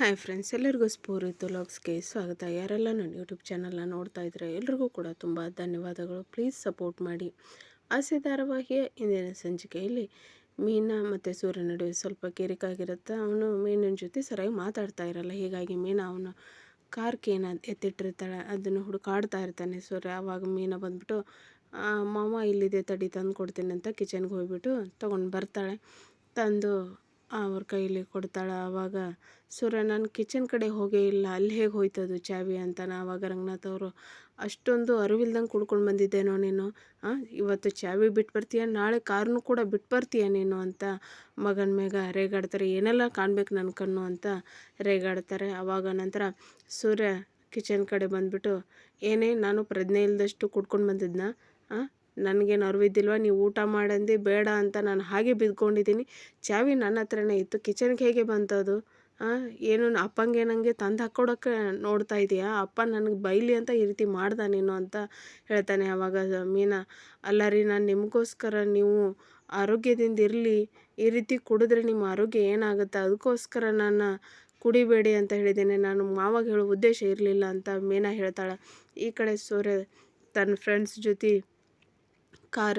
Hi friends ಎಲ್ಲರಿಗೂ ಸ್ಫೂರ್ತಿ ಲಾಗ್ಸ್ಗೆ ಸ್ವಾಗತ. ಯಾರೆಲ್ಲ ನನ್ನ ಯೂಟ್ಯೂಬ್ ಚಾನಲ್ನ ನೋಡ್ತಾ ಇದ್ದಾರೆ ಎಲ್ರಿಗೂ ಕೂಡ ತುಂಬ ಧನ್ಯವಾದಗಳು. ಪ್ಲೀಸ್ ಸಪೋರ್ಟ್ ಮಾಡಿ. ಆಸೆ ಧಾರಾವಾಹಿಯ ಇಂದಿನ ಸಂಚಿಕೆಯಲ್ಲಿ ಮೀನಾ ಮತ್ತು ಸೂರ್ಯ ನಡುವೆ ಸ್ವಲ್ಪ ಕಿರಿಕಾಗಿರುತ್ತೆ ಅವನು ಮೀನಿನ ಜೊತೆ ಸರಿಯಾಗಿ ಮಾತಾಡ್ತಾ ಇರಲ್ಲ. ಹೀಗಾಗಿ ಮೀನಾ ಅವನು ಕಾರ್ಕೇನ ಎತ್ತಿಟ್ಟಿರ್ತಾಳೆ ಅದನ್ನು ಹುಡುಕಾಡ್ತಾ ಇರ್ತಾನೆ. ಸೂರ್ಯ ಆವಾಗ ಮೀನಾ ಬಂದ್ಬಿಟ್ಟು "ಆ, ಮಾವ ಇಲ್ಲಿದೆ ತಡಿ ತಂದು ಕೊಡ್ತೀನಿ ಅಂತ ಕಿಚನ್ಗೆ ಹೋಗ್ಬಿಟ್ಟು ತೊಗೊಂಡು ಬರ್ತಾಳೆ. ತಂದು ಅವ್ರ ಕೈಲಿ ಕೊಡ್ತಾಳೆ. ಆವಾಗ ಸುರ ನಾನು ಕಿಚನ್ ಕಡೆ ಹೋಗೇ ಇಲ್ಲ. ಅಲ್ಲಿ ಹೇಗೆ ಹೋಯ್ತದು ಚಾವಿ ಅಂತಾನೆ ಆವಾಗ ರಂಗನಾಥ್ ಅವರು ಅಷ್ಟೊಂದು ಅರಿವಿಲ್ದಂಗೆ ಕುಡ್ಕೊಂಡು ಬಂದಿದ್ದೇನೋ ನೀನು? ಇವತ್ತು ಚಾವಿ ಬಿಟ್ಟು ಬರ್ತೀಯ? ನಾಳೆ ಕಾರನ್ನು ಕೂಡ ಬಿಟ್ಟು ಬರ್ತೀಯ ನೀನು? ಅಂತ ಮಗನ ಮೇಗ ರೇಗಾಡ್ತಾರೆ. ಏನೆಲ್ಲ ಕಾಣ್ಬೇಕು ನನ್ನ ಕಣ್ಣು? ಅಂತ ರೇಗಾಡ್ತಾರೆ. ಆವಾಗ ನಂತರ ಸೂರ್ಯ ಕಿಚನ್ ಕಡೆ ಬಂದುಬಿಟ್ಟು, ಏನೇ, ನಾನು ಪ್ರಜ್ಞೆ ಇಲ್ಲದಷ್ಟು ಕುಡ್ಕೊಂಡು ಬಂದಿದ್ನ? ಆ ನನಗೇನು ಅರಿವಿದ್ದಿಲ್ವ? ನೀವು ಊಟ ಮಾಡಂದು ಬೇಡ ಅಂತ ನಾನು ಹಾಗೆ ಬಿದ್ಕೊಂಡಿದ್ದೀನಿ. ಚಾವಿ ನನ್ನ ಹತ್ರನೇ ಇತ್ತು. ಕಿಚನ್ಗೆ ಹೇಗೆ ಬಂತದು? ಏನು ಅಪ್ಪಂಗೆ ನನಗೆ ತಂದು ಹಾಕ್ಕೊಡೋಕ್ಕೆ ನೋಡ್ತಾ ಇದೀಯಾ? ಅಪ್ಪ ನನಗೆ ಬೈಲಿ ಅಂತ ಈ ರೀತಿ ಮಾಡ್ದ ನೀನು ಅಂತ ಹೇಳ್ತಾನೆ ಆವಾಗ ಮೀನಾ. ಅಲ್ಲ ರೀ, ನಾನು ನಿಮಗೋಸ್ಕರ ನೀವು ಆರೋಗ್ಯದಿಂದ ಇರಲಿ. ಈ ರೀತಿ ಕುಡಿದ್ರೆ ನಿಮ್ಮ ಆರೋಗ್ಯ ಏನಾಗುತ್ತೆ? ಅದಕ್ಕೋಸ್ಕರ ನಾನು ಕುಡಿಬೇಡಿ ಅಂತ ಹೇಳಿದ್ದೇನೆ. ನಾನು ಮಾವಾಗ ಹೇಳೋ ಉದ್ದೇಶ ಇರಲಿಲ್ಲ ಅಂತ ಮೀನಾ ಹೇಳ್ತಾಳೆ. ಈ ಕಡೆ ಸೂರ್ಯ ತನ್ನ ಫ್ರೆಂಡ್ಸ್ ಜೊತೆ ಕಾರ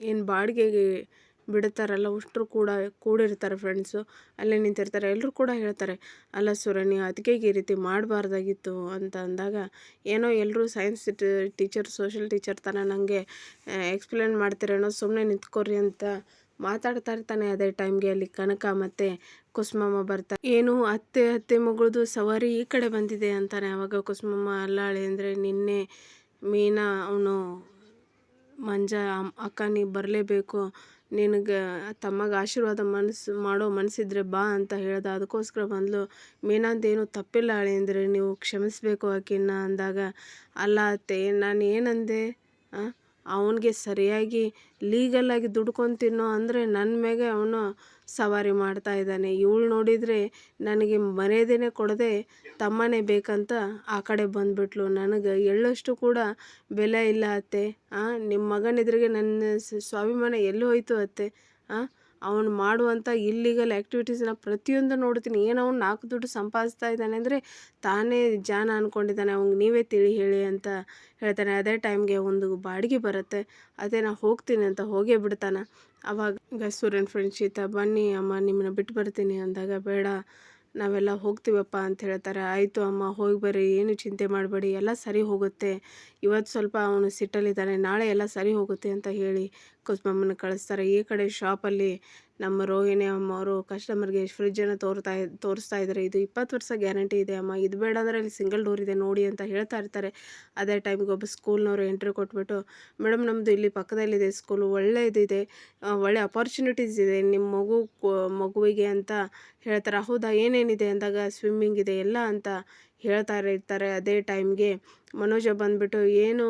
ಏನು ಬಾಡಿಗೆಗೆ ಬಿಡ್ತಾರಲ್ಲ, ಅಷ್ಟರು ಕೂಡ ಕೂಡಿರ್ತಾರೆ ಫ್ರೆಂಡ್ಸು ಅಲ್ಲೇ ನಿಂತಿರ್ತಾರೆ. ಎಲ್ಲರೂ ಕೂಡ ಹೇಳ್ತಾರೆ, ಅಲ್ಲ ಸುರ, ನೀ ಅದಕ್ಕೆ ಈ ರೀತಿ ಮಾಡಬಾರ್ದಾಗಿತ್ತು ಅಂತ ಅಂದಾಗ, ಏನೋ ಎಲ್ಲರೂ ಸೈನ್ಸ್ ಟೀಚರ್ ಸೋಷಲ್ ಟೀಚರ್ ಥರ ನನಗೆ ಎಕ್ಸ್ಪ್ಲೇನ್ ಮಾಡ್ತಿರೇನೋ ಸುಮ್ಮನೆ ನಿಂತ್ಕೊರಿ ಅಂತ ಮಾತಾಡ್ತಾ ಇರ್ತಾನೆ ಅದೇ ಟೈಮ್ಗೆ ಅಲ್ಲಿ ಕನಕ ಮತ್ತು ಕುಸುಮಮ್ಮ ಬರ್ತಾರೆ ಏನು ಅತ್ತೆ ಅತ್ತೆ ಮಗಳದು ಸವಾರಿ ಈ ಕಡೆ ಬಂದಿದೆ ಅಂತಾನೆ. ಅವಾಗ ಕುಸುಮಮ್ಮ, ಅಲ್ಲಾಳೆ, ಅಂದರೆ ನಿನ್ನೆ ಮೀನಾ, ಅವನು ಮಂಜ ಅಕ್ಕ ನೀ ಬರಲೇಬೇಕು. ನಿನಗೆ ತಮ್ಮಗೆ ಆಶೀರ್ವಾದ ಮನಸ್ಸು, ಮಾಡೋ ಮನಸ್ಸಿದ್ರೆ ಬಾ ಅಂತ ಹೇಳ್ದೆ. ಅದಕ್ಕೋಸ್ಕರ ಬಂದ್ಲು. ಮೀನಂದೇನು ತಪ್ಪಿಲ್ಲ ಅಳಿಯಂದಿರೆ ನೀವು ಕ್ಷಮಿಸಬೇಕು ಆಕಿನ ಅಂದಾಗ. ಅಲ್ಲ ಅತ್ತೆ, ನಾನು ಏನಂದೆ ಅವನಿಗೆ ಸರಿಯಾಗಿ ಲೀಗಲ್ಲಾಗಿ ದುಡ್ಕೊಂಡು ತಿನ್ನೋ ಅಂದರೆ ನನ್ನ ಮೇಲೆ ಅವನು ಸವಾರಿ ಮಾಡ್ತಾ ಇದ್ದಾನೆ. ಇವಳು ನೋಡಿದರೆ ನನಗೆ ಮರ್ಯಾದೆನೇ ಕೊಡದೆ ತಮ್ಮನೇ ಬೇಕಂತ ಆ ಕಡೆ ಬಂದುಬಿಟ್ಲು. ನನಗೆ ಎಳ್ಳಷ್ಟು ಕೂಡ ಬೆಲೆ ಇಲ್ಲ ಅತ್ತೆ. ನಿಮ್ಮ ಮಗನ ಎದುರಿಗೆ ನನ್ನ ಸ್ವಾಭಿಮಾನ ಎಲ್ಲಿ ಹೋಯ್ತು ಅತ್ತೆ? ಆ? ಅವನು ಮಾಡುವಂಥ ಇಲ್ಲಿಗಲ್ ಆ್ಯಕ್ಟಿವಿಟೀಸ್ನ ಪ್ರತಿಯೊಂದು ನೋಡ್ತೀನಿ. ಏನು ಅವ್ನು ನಾಲ್ಕು ದುಡ್ಡು ಸಂಪಾದಿಸ್ತಾ ಇದ್ದಾನೆ ಅಂದರೆ ತಾನೇ ಜಾನ ಅಂದ್ಕೊಂಡಿದ್ದಾನೆ ಅವ್ನಿಗೆ ನೀವೇ ತಿಳಿ ಹೇಳಿ ಅಂತ ಹೇಳ್ತಾನೆ. ಅದೇ ಟೈಮ್ಗೆ ಒಂದು ಬಾಡಿಗೆ ಬರುತ್ತೆ. ಅದೇ ನಾ ಹೋಗ್ತೀನಿ ಅಂತ ಹೋಗೇ ಬಿಡ್ತಾನೆ. ಅವಾಗ ಸೂರ್ಯನ ಫ್ರೆಂಡ್ ಶೀತ, ಬನ್ನಿ ಅಮ್ಮ, ನಿಮ್ಮನ್ನ ಬಿಟ್ಟು ಬರ್ತೀನಿ ಅಂದಾಗ, ಬೇಡ ನಾವೆಲ್ಲ ಹೋಗ್ತೀವಪ್ಪ ಅಂತ ಹೇಳ್ತಾರೆ, ಆಯಿತು ಅಮ್ಮ, ಹೋಗಿ ಬರ್ರಿ, ಏನು ಚಿಂತೆ ಮಾಡಬೇಡಿ, ಎಲ್ಲ ಸರಿ ಹೋಗುತ್ತೆ. ಇವತ್ತು ಸ್ವಲ್ಪ ಅವನು ಸಿಟ್ಟಲ್ಲಿದ್ದಾನೆ, ನಾಳೆ ಎಲ್ಲ ಸರಿ ಹೋಗುತ್ತೆ ಅಂತ ಹೇಳಿ ಕುಸುಮಮ್ಮನ ಕಳಿಸ್ತಾರೆ. ಈ ಕಡೆ ಶಾಪಲ್ಲಿ ನಮ್ಮ ರೋಹಿಣಿ ಅಮ್ಮ ಅವರು ಕಸ್ಟಮರ್ಗೆ ಫ್ರಿಜ್ಜನ್ನು ತೋರ್ತಾ ತೋರಿಸ್ತಾ ಇದ್ದಾರೆ ಇದು ಇಪ್ಪತ್ತು ವರ್ಷ ಗ್ಯಾರಂಟಿ ಇದೆ ಅಮ್ಮ, ಇದು ಬೇಡ ಅಂದರೆ ಇಲ್ಲಿ ಸಿಂಗಲ್ ಡೋರ್ ಇದೆ ನೋಡಿ ಅಂತ ಹೇಳ್ತಾ ಇರ್ತಾರೆ. ಅದೇ ಟೈಮ್ಗೆ ಒಬ್ಬ ಸ್ಕೂಲ್ನವರು ಎಂಟ್ರಿ ಕೊಟ್ಬಿಟ್ಟು ಮೇಡಮ್ ನಮ್ಮದು ಇಲ್ಲಿ ಪಕ್ಕದಲ್ಲಿದೆ ಸ್ಕೂಲು ಒಳ್ಳೆಯದಿದೆ ಒಳ್ಳೆ ಅಪಾರ್ಚುನಿಟೀಸ್ ಇದೆ ನಿಮ್ಮ ಮಗು ಮಗುವಿಗೆ ಅಂತ ಹೇಳ್ತಾರೆ, ಹೌದಾ, ಏನೇನಿದೆ? ಅಂದಾಗ ಸ್ವಿಮ್ಮಿಂಗ್ ಇದೆ ಎಲ್ಲ ಅಂತ ಹೇಳ್ತಾ ಇರ್ತಾರೆ. ಅದೇ ಟೈಮ್ಗೆ ಮನೋಜ ಬಂದುಬಿಟ್ಟು, ಏನು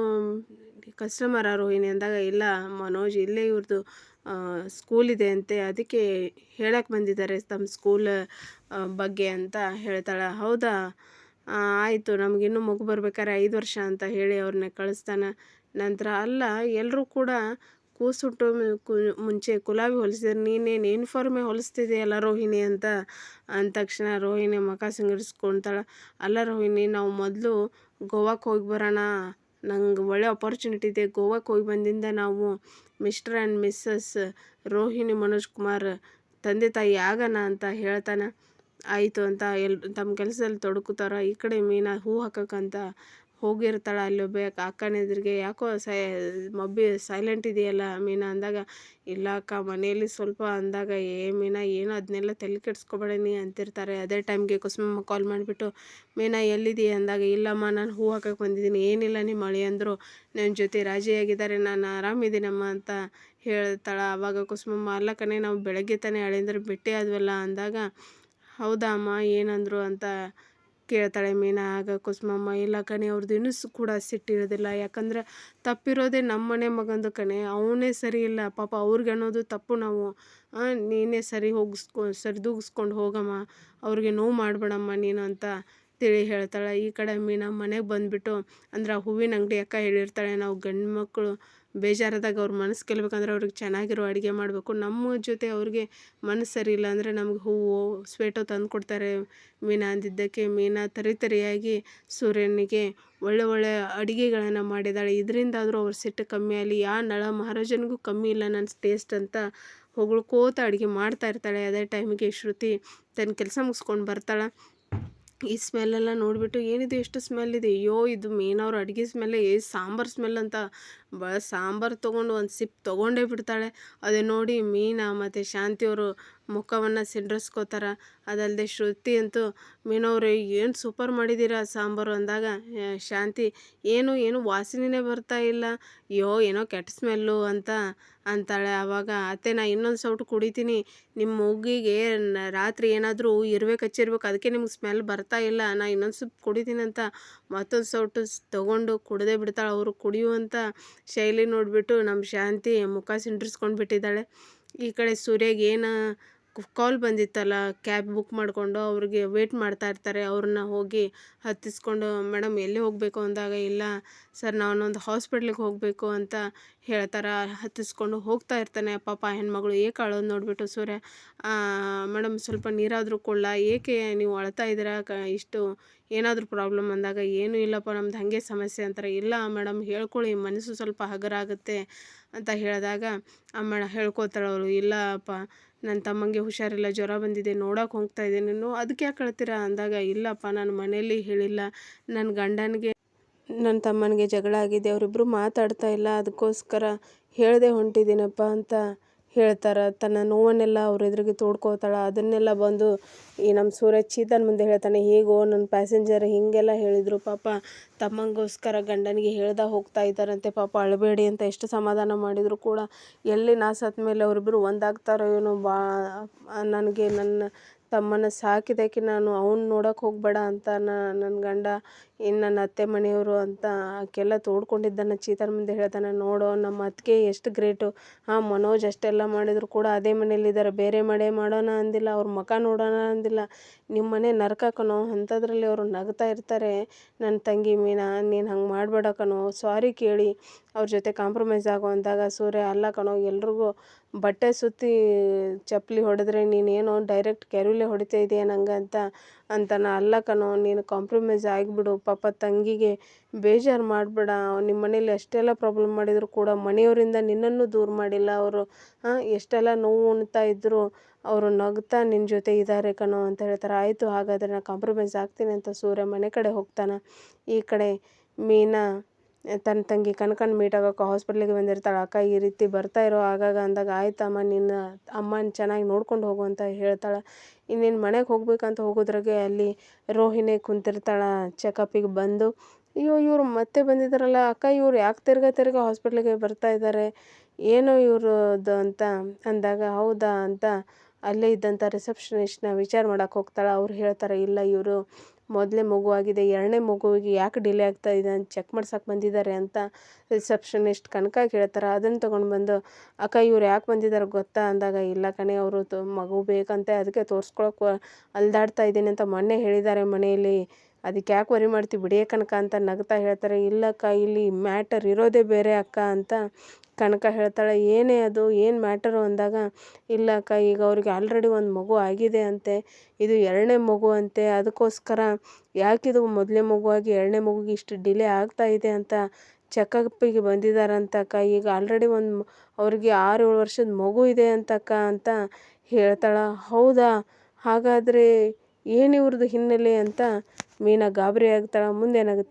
ಕಸ್ಟಮರ ರೋಹಿಣಿ ಅಂದಾಗ ಇಲ್ಲ, ಮನೋಜ್, ಇಲ್ಲೇ ಇವ್ರದ್ದು ಸ್ಕೂಲ್ ಇದೆ ಅಂತೆ, ಅದಕ್ಕೆ ಹೇಳಕ್ಕೆ ಬಂದಿದ್ದಾರೆ ತಮ್ಮ ಸ್ಕೂಲ್ ಬಗ್ಗೆ ಅಂತ ಹೇಳ್ತಾಳೆ. ಹೌದಾ? ಆಯಿತು ನಮಗಿನ್ನೂ ಮಗು ಬರ್ಬೇಕಾದ್ರೆ ಐದು ವರ್ಷ ಅಂತ ಹೇಳಿ ಅವ್ರನ್ನ ಕಳಿಸ್ತಾನೆ. ನಂತರ ಅಲ್ಲ ಎಲ್ಲರೂ ಕೂಡ ಕೂಸುಟ್ಟು ಮುಂಚೆ ಗುಲಾಬಿ ಹೊಲಿಸಿದ್ರೆ. ನೀನೇನು ಯೂನಿಫಾರ್ಮೇ ಹೊಲಿಸ್ತಿದೆಯಲ್ಲ ರೋಹಿಣಿ ಅಂತ? ಅಂದ ತಕ್ಷಣ ರೋಹಿಣಿ ಮಕ ಸಿಂಗರಿಸ್ಕೊಳ್ತಾಳೆ ಅಲ್ಲ ರೋಹಿಣಿ, ನಾವು ಮೊದಲು ಗೋವಾಕ್ಕೆ ಹೋಗಿ ಬರೋಣ. ನಂಗೆ ಒಳ್ಳೆ ಅಪಾರ್ಚುನಿಟಿ ಇದೆ. ಗೋವಾಕ್ಕೆ ಹೋಗಿ ಬಂದಿಂದ ನಾವು Mr and Mrs Rohini Manoj Kumar ತಂದೆ ತಾಯಿ ಆಗೋಣ ಅಂತ ಹೇಳ್ತಾನೆ. ಆಯಿತು ಅಂತ ಎಲ್ ತಮ್ಮ ಕೆಲಸದಲ್ಲಿ ತೊಡಗುತ್ತಾರ ಈ ಕಡೆ ಮೀನಾ ಹೂ ಹಾಕಕ್ಕಂತ ಹೋಗಿರ್ತಾಳೆ, ಅಲ್ಲಿ ಒಬ್ಬ ಅಕ್ಕನ ಎದುರಿಗೆ ಯಾಕೋ ಸೈ, ಮಬ್ಬಿ ಸೈಲೆಂಟ್ ಇದೆಯಲ್ಲ ಮೀನಾ ಅಂದಾಗ, ಇಲ್ಲ ಅಕ್ಕ, ಮನೆಯಲ್ಲಿ ಸ್ವಲ್ಪ ಅಂದಾಗ, ಏ ಮೀನಾ, ಏನು ಅದನ್ನೆಲ್ಲ ತಲೆ ಕೆಡಿಸ್ಕೊಬೇಡ ನೀ ಅಂತಿರ್ತಾರೆ. ಅದೇ ಟೈಮ್ಗೆ ಕುಸುಮಮ್ಮ ಕಾಲ್ ಮಾಡಿಬಿಟ್ಟು, ಮೀನಾ ಎಲ್ಲಿದೆಯಾ ಅಂದಾಗ, ಇಲ್ಲಮ್ಮ, ನಾನು ಹೂ ಹಾಕಕ್ಕೆ ಬಂದಿದ್ದೀನಿ. ಏನಿಲ್ಲ ನಿಮ್ಮ ಮಳೆ ಅಂದರು ನನ್ನ ಜೊತೆ ರಾಜಿಯಾಗಿದ್ದಾರೆ, ನಾನು ಆರಾಮಿದ್ದೀನಮ್ಮ ಅಂತ ಹೇಳ್ತಾಳೆ. ಆವಾಗ ಕುಸುಮಮ್ಮ, ಅಲ್ಲ ಕಣೆ, ನಾವು ಬೆಳಗ್ಗೆ ತಾನೇ ಅಳಿಂದ್ರೆ ಭೇಟಿ ಆದ್ವಲ್ಲ ಅಂದಾಗ, ಹೌದಾ ಅಮ್ಮ, ಏನಂದರು ಅಂತ ಕೇಳ್ತಾಳೆ ಮೀನಾ, ಆಗ ಕುಸುಮಮ್ಮ, ಇಲ್ಲ ಕಣೆ ಅವ್ರದ್ದು ಇನ್ನೂ ಕೂಡ ಸಿಟ್ಟಿರೋದಿಲ್ಲ. ಯಾಕಂದ್ರೆ ತಪ್ಪಿರೋದೇ ನಮ್ಮ ಮನೆ ಮಗಂದು ಕಣೆ, ಅವನೇ ಸರಿ ಇಲ್ಲ. ಪಾಪ ಅವ್ರಿಗೆ ಅನ್ನೋದು ತಪ್ಪು ನಾವು ನೀನೇ ಸರಿ ಹೋಗಿಸ್ಕೊ, ಸರಿದೂಗಿಸ್ಕೊಂಡು ಹೋಗಮ್ಮ, ಅವ್ರಿಗೆ ನೋವು ಮಾಡಬೇಡಮ್ಮ ನೀನು ಅಂತ ತಿಳಿ ಹೇಳ್ತಾಳೆ. ಈ ಕಡೆ ಮೀನಾ ಮನೆಗೆ ಬಂದುಬಿಟ್ಟು ಅಂದ್ರೆ ಹೂವಿನ ಅಂಗಡಿ ಅಕ್ಕ ಹೇಳಿರ್ತಾಳೆ, ನಾವು ಗಂಡು ಮಕ್ಕಳು ಬೇಜಾರಾದಾಗ ಅವ್ರ ಮನಸ್ಸು ಗೆಲ್ಬೇಕಂದ್ರೆ ಅವ್ರಿಗೆ ಚೆನ್ನಾಗಿರೋ ಅಡುಗೆ ಮಾಡಬೇಕು. ನಮ್ಮ ಜೊತೆ ಅವ್ರಿಗೆ ಮನಸ್ಸು ಸರಿ ಇಲ್ಲ ಅಂದರೆ ನಮ್ಗೆ ಹೂವು ಸ್ವೇಟೋ ತಂದು ಕೊಡ್ತಾರೆ. ಮೀನಾ ಅಂದಿದ್ದಕ್ಕೆ ಮೀನಾ ತರಿ ತರಿಯಾಗಿ ಸೂರ್ಯನಿಗೆ ಒಳ್ಳೆ ಒಳ್ಳೆ ಅಡುಗೆಗಳನ್ನು ಮಾಡಿದ್ದಾಳೆ ಇದರಿಂದಾದರೂ ಅವ್ರ ಸಿಟ್ಟು ಕಮ್ಮಿ ಆಗಲಿ. ಯಾ ನಳ ಮಹಾರಾಜನಿಗೂ ಕಮ್ಮಿ ಇಲ್ಲ ನನ್ನ ಟೇಸ್ಟ್ ಅಂತ ಹೊಗಳ್ಕೋತ ಅಡುಗೆ ಮಾಡ್ತಾ ಇರ್ತಾಳೆ. ಅದೇ ಟೈಮಿಗೆ ಶ್ರುತಿ ತನ್ನ ಕೆಲಸ ಮುಗಿಸ್ಕೊಂಡು ಬರ್ತಾಳೆ. ಈ ಸ್ಮೆಲ್ಲೆಲ್ಲ ನೋಡಿಬಿಟ್ಟು, ಏನಿದೆ, ಎಷ್ಟು ಸ್ಮೆಲ್ ಇದೆ? ಅಯ್ಯೋ, ಇದು ಮೀನವ್ರ ಅಡುಗೆ ಸ್ಮೆಲ್ಲೇ ಸಾಂಬಾರು ಸ್ಮೆಲ್ ಅಂತ ಬ, ಸಾಂಬಾರು ತೊಗೊಂಡು ಒಂದು ಸಿಪ್ ತೊಗೊಂಡೇ ಬಿಡ್ತಾಳೆ. ಅದೇ ನೋಡಿ ಮೀನಾ ಮತ್ತು ಶಾಂತಿಯವರು ಮುಖವನ್ನು ಸಿಂಡ್ರಸ್ಕೋತಾರೆ. ಅದಲ್ಲದೆ ಶ್ರುತಿ ಅಂತೂ ಮೀನವ್ರೆ ಏನು ಸೂಪರ್ ಮಾಡಿದ್ದೀರಾ ಸಾಂಬಾರು? ಅಂದಾಗ ಶಾಂತಿ, ಏನು ಏನು ವಾಸನೆನೇ ಬರ್ತಾ ಇಲ್ಲ. ಅಯ್ಯೋ, ಏನೋ ಕೆಟ್ಟ ಸ್ಮೆಲ್ಲು ಅಂತ ಅಂತಾಳೆ. ಆವಾಗ ಅತ್ತೆ, ನಾ ಇನ್ನೊಂದು ಸೌಟು ಕುಡಿತೀನಿ. ನಿಮ್ಮ ಮೂಗಿಗೆ ರಾತ್ರಿ ಏನಾದರೂ ಇರ್ಬೇಕು, ಹಚ್ಚಿರ್ಬೇಕು, ಅದಕ್ಕೆ ನಿಮ್ಗೆ ಸ್ಮೆಲ್ ಬರ್ತಾ ಇಲ್ಲ. ನಾ ಇನ್ನೊಂದು ಸ್ವಲ್ಪ ಕುಡಿತೀನಿ ಅಂತ ಮತ್ತೊಂದು ಸೌಟು ತೊಗೊಂಡು ಕುಡದೆ ಬಿಡ್ತಾಳೆ. ಅವರು ಕುಡಿಯುವಂಥ ಶೈಲಿ ನೋಡಿಬಿಟ್ಟು ನಮ್ಮ ಶಾಂತಿ ಮುಖ ಸಿಂಡ್ರಿಸ್ಕೊಂಡು ಬಿಟ್ಟಿದ್ದಾಳೆ ಈ ಕಡೆ ಸೂರ್ಯಗೆ ಏನು ಕಾಲ್ ಬಂದಿತ್ತಲ್ಲ ಕ್ಯಾಬ್ ಬುಕ್ ಮಾಡಿಕೊಂಡು ಅವ್ರಿಗೆ ವೇಟ್ ಮಾಡ್ತಾ ಇರ್ತಾರೆ, ಅವ್ರನ್ನ ಹೋಗಿ ಹತ್ತಿಸ್ಕೊಂಡು, ಮೇಡಮ್, ಎಲ್ಲಿ ಹೋಗಬೇಕು? ಅಂದಾಗ, ಇಲ್ಲ, ಸರ್, ನಾನೊಂದು ಹಾಸ್ಪಿಟ್ಲಿಗೆ ಹೋಗಬೇಕು ಅಂತ ಹೇಳ್ತಾರೆ, ಹತ್ತಿಸ್ಕೊಂಡು ಹೋಗ್ತಾ ಇರ್ತಾನೆ, ಪಾಪ ಹೆಣ್ಮಗಳು ಏಕೆ ಅಳೋದು ನೋಡಿಬಿಟ್ಟು ಸೂರ್ಯ. ಮೇಡಮ್, ಸ್ವಲ್ಪ ನೀರಾದರೂ ಕೊಡ್ಲಾ? ಏಕೆ ನೀವು ಅಳ್ತಾ ಇದ್ದೀರಾ? ಕ, ಇಷ್ಟು ಏನಾದರೂ ಪ್ರಾಬ್ಲಮ್ ಅಂದಾಗ, ಏನೂ ಇಲ್ಲಪ್ಪ, ನಮ್ದು ಹಾಗೆ ಸಮಸ್ಯೆ ಅಂತಾರೆ. ಇಲ್ಲ, ಮೇಡಮ್, ಹೇಳ್ಕೊಳ್ಳಿ, ಮನಸ್ಸು ಸ್ವಲ್ಪ ಹಗರ ಆಗುತ್ತೆ ಅಂತ ಹೇಳಿದಾಗ ಆ ಮೇಡ ಅವಳು, ಇಲ್ಲಪ್ಪ ನನ್ನ ತಮ್ಮಂಗೆ ಹುಷಾರಿಲ್ಲ, ಜ್ವರ ಬಂದಿದೆ, ನೋಡೋಕೆ ಹೋಗ್ತಾ ಇದ್ದೀನಿ. ನಾನು ಅದಕ್ಕೆ ಯಾಕೆ ಕಳ್ತೀರಾ ಅಂದಾಗ, ಇಲ್ಲಪ್ಪ, ನಾನು ಮನೇಲಿ ಹೇಳಿಲ್ಲ. ನನ್ನ ಗಂಡನಿಗೆ, ನನ್ನ ತಮ್ಮನಿಗೆ ಜಗಳ ಆಗಿದೆ. ಅವರಿಬ್ಬರು ಮಾತಾಡ್ತಾ ಇಲ್ಲ. ಅದಕ್ಕೋಸ್ಕರ ಹೇಳದೆ ಹೊಂಟಿದ್ದೀನಪ್ಪ ಅಂತ ಹೇಳ್ತಾರೆ, ತನ್ನ ನೋವನ್ನೆಲ್ಲ ಅವ್ರ ಎದುರಿಗೆ ತೋಡ್ಕೋತಾಳೆ, ಅದನ್ನೆಲ್ಲ ಬಂದು ಈ ನಮ್ಮ ಸೂರಜ್ ಚೀತನ್ ಮುಂದೆ ಹೇಳ್ತಾನೆ, ಹೇಗೋ ನನ್ನ ಪ್ಯಾಸೆಂಜರ್ ಹೀಗೆಲ್ಲ ಹೇಳಿದರು, ಪಾಪ ತಮ್ಮಂಗೋಸ್ಕರ ಗಂಡನಿಗೆ ಹೇಳ್ದ ಹೋಗ್ತಾ ಇದ್ದಾರಂತೆ, ಪಾಪ ಅಳಬೇಡಿ ಅಂತ ಎಷ್ಟು ಸಮಾಧಾನ ಮಾಡಿದರೂ ಕೂಡ ಎಲ್ಲಿ ನಾ ಸತ್ತ ಮೇಲೆ ಅವರಿಬ್ಬರು ಒಂದಾಗ್ತಾರೋ ಏನೋ ಬಾ, ನನಗೆ ನನ್ನ ತಮ್ಮನ ಸಾಕಿದಕ್ಕೆ ನಾನು ಅವ್ನ ನೋಡೋಕೆ ಹೋಗಬೇಡ ಅಂತ ನನ್ನ ಗಂಡ ಇನ್ನು ನನ್ನ ಅತ್ತೆ ಮನೆಯವರು ಅಂತ ಆಕೆಲ್ಲ ತೋಡ್ಕೊಂಡಿದ್ದನ್ನು ಚೀತನ ಮುಂದೆ ಹೇಳ್ತಾನೆ, ನೋಡೋ, ನಮ್ಮ ಅತ್ತಿಗೆ ಎಷ್ಟು ಗ್ರೇಟು ಹಾಂ ಮನೋಜ್ ಅಷ್ಟೆಲ್ಲ ಮಾಡಿದರೂ ಕೂಡ ಅದೇ ಮನೇಲಿದ್ದಾರೆ ಬೇರೆ ಮನೆ ಮಾಡೋಣ ಅಂದಿಲ್ಲ, ಅವ್ರ ಮುಖ ನೋಡೋಣ ಅಂದಿಲ್ಲ. ನಿಮ್ಮ ಮನೆ ನರಕ ಕಣೋ, ಅಂಥದ್ರಲ್ಲಿ ಅವರು ನಗ್ತಾ ಇರ್ತಾರೆ. ನನ್ನ ತಂಗಿ ಮೀನಾ, ನೀನು ಹಂಗೆ ಮಾಡಬೇಡ ಕಣೋ. ಸಾರಿ ಕೇಳಿ. ಅವ್ರ ಜೊತೆ ಕಾಂಪ್ರಮೈಸ್ ಆಗೋ ಅಂದಾಗ ಸೂರ್ಯ, ಅಲ್ಲ ಕಣೋ, ಎಲ್ರಿಗೂ ಬಟ್ಟೆ ಸುತ್ತಿ ಚಪ್ಪಲಿ ಹೊಡೆದ್ರೆ ನೀನೇನೋ ಡೈರೆಕ್ಟ್ ಕೆರವಲೇ ಹೊಡಿತಾ ಇದೆಯಾ ನಂಗೆ ಅಂತ ಅಂತಾನ ಅಲ್ಲ ಕಣೋ, ನೀನು ಕಾಂಪ್ರಮೈಸ್ ಆಗಿಬಿಡು. ಪಾಪ ತಂಗಿಗೆ ಬೇಜಾರು ಮಾಡಬೇಡ. ನಿಮ್ಮ ಮನೇಲಿ ಎಷ್ಟೆಲ್ಲ ಪ್ರಾಬ್ಲಮ್ ಮಾಡಿದರೂ ಕೂಡ ಮನೆಯವರಿಂದ ನಿನ್ನನ್ನು ದೂರ ಮಾಡಿಲ್ಲ ಅವರು. ಎಷ್ಟೆಲ್ಲ ನೋವು ಉಣ್ತಾ ಇದ್ದರು ಅವರು ನಗ್ತಾ ನಿನ್ನ ಜೊತೆ ಇದ್ದಾರೆ ಕಣೋ ಅಂತ ಹೇಳ್ತಾರೆ. ಆಯಿತು, ಹಾಗಾದರೆ ನಾನು ಕಾಂಪ್ರಮೈಸ್ ಆಗ್ತೀನಿ ಅಂತ ಸೂರ್ಯ ಮನೆ ಕಡೆ ಹೋಗ್ತಾನೆ. ಈ ಕಡೆ ಮೀನಾ ತನ್ನ ತಂಗಿ ಕನ್ಕಂಡು ಮೀಟ್ ಆಗೋಕೆ ಹಾಸ್ಪಿಟ್ಲಿಗೆ ಬಂದಿರ್ತಾಳೆ. ಅಕ್ಕ ಈ ರೀತಿ ಬರ್ತಾ ಇರೋ ಆಗಾಗ ಅಂದಾಗ, ಆಯ್ತಮ್ಮ, ನಿನ್ನ ಅಮ್ಮನ ಚೆನ್ನಾಗಿ ನೋಡ್ಕೊಂಡು ಹೋಗು ಅಂತ ಹೇಳ್ತಾಳೆ. ಇನ್ನೇನು ಮನೆಗೆ ಹೋಗ್ಬೇಕಂತ ಹೋಗೋದ್ರಾಗೆ ಅಲ್ಲಿ ರೋಹಿಣಿ ಕುಂತಿರ್ತಾಳೆ ಚೆಕಪ್ಪಿಗೆ ಬಂದು. ಅಯ್ಯೋ, ಇವರು ಮತ್ತೆ ಬಂದಿದ್ದಾರಲ್ಲ ಅಕ್ಕ, ಇವ್ರು ಯಾಕೆ ತಿರ್ಗಾ ತಿರ್ಗಾ ಹಾಸ್ಪಿಟ್ಲಿಗೆ ಬರ್ತಾ ಇದ್ದಾರೆ ಏನೋ ಇವ್ರದ್ದು ಅಂತ ಅಂದಾಗ, ಹೌದಾ ಅಂತ ಅಲ್ಲೇ ಇದ್ದಂಥ ರಿಸೆಪ್ಷನಿಸ್ಟ್ನ ವಿಚಾರ ಮಾಡಕ್ಕೆ ಹೋಗ್ತಾಳೆ. ಅವ್ರು ಹೇಳ್ತಾರೆ, ಇಲ್ಲ, ಇವರು ಮೊದಲೇ ಮಗು ಆಗಿದೆ ಎರಡನೇ ಮಗುವಿಗೆ ಯಾಕೆ ಡಿಲೇ ಆಗ್ತಾ ಇದೆ ಅಂತ ಚೆಕ್ ಮಾಡ್ಸಕ್ಕೆ ಬಂದಿದ್ದಾರೆ ಅಂತ ರಿಸೆಪ್ಷನಿಸ್ಟ್ ಕನಕ ಕೇಳ್ತಾರೆ ಅದನ್ನು ತೊಗೊಂಡು ಬಂದು, ಅಕ್ಕ, ಇವ್ರು ಯಾಕೆ ಬಂದಿದ್ದಾರೆ ಗೊತ್ತಾ? ಅಂದಾಗ, ಇಲ್ಲ ಕಣೆ, ಅವರು ತ, ಮಗು ಬೇಕಂತೆ, ಅದಕ್ಕೆ ತೋರಿಸ್ಕೊಳಕ್ಕೆ ಅಲ್ದಾಡ್ತಾ ಇದ್ದೀನಿ ಅಂತ ಮೊನ್ನೆ ಹೇಳಿದ್ದಾರೆ ಮನೆಯಲ್ಲಿ. ಅದಕ್ಕೆ ಯಾಕೆ ವರಿ ಮಾಡ್ತೀವಿ ಬಿಡಿಯೇ ಕನಕ ಅಂತ ನಗ್ತಾ ಹೇಳ್ತಾರೆ. ಇಲ್ಲಕ್ಕ, ಇಲ್ಲಿ ಮ್ಯಾಟರ್ ಇರೋದೇ ಬೇರೆ ಅಕ್ಕ, ಅಂತ ಕನಕ ಹೇಳ್ತಾಳೆ, ಏನೇ ಅದು, ಏನು ಮ್ಯಾಟರು? ಅಂದಾಗ, ಇಲ್ಲ ಅಕ್ಕ, ಈಗ ಅವ್ರಿಗೆ ಆಲ್ರೆಡಿ ಒಂದು ಮಗು ಆಗಿದೆ ಅಂತೆ, ಇದು ಎರಡನೇ ಮಗು ಅಂತೆ, ಅದಕ್ಕೋಸ್ಕರ ಯಾಕಿದು ಮೊದಲನೇ ಮಗುವಾಗಿ ಎರಡನೇ ಮಗುಗೆ ಇಷ್ಟು ಡಿಲೇ ಆಗ್ತಾ ಇದೆ ಅಂತ ಚೆಕಪ್ಪಿಗೆ ಬಂದಿದ್ದಾರಂತಕ್ಕ ಈಗ ಆಲ್ರೆಡಿ ಒಂದು ಅವ್ರಿಗೆ ಆರು ಏಳು ವರ್ಷದ ಮಗು ಇದೆ ಅಂತಕ್ಕ ಅಂತ ಹೇಳ್ತಾಳೆ. ಹೌದಾ? ಹಾಗಾದರೆ ಏನು ಇವ್ರದ್ದು ಹಿನ್ನೆಲೆ? ಅಂತ ಮೀನಾ ಗಾಬರಿ ಆಗ್ತಾಳೆ. ಮುಂದೇನಾಗುತ್ತೆ?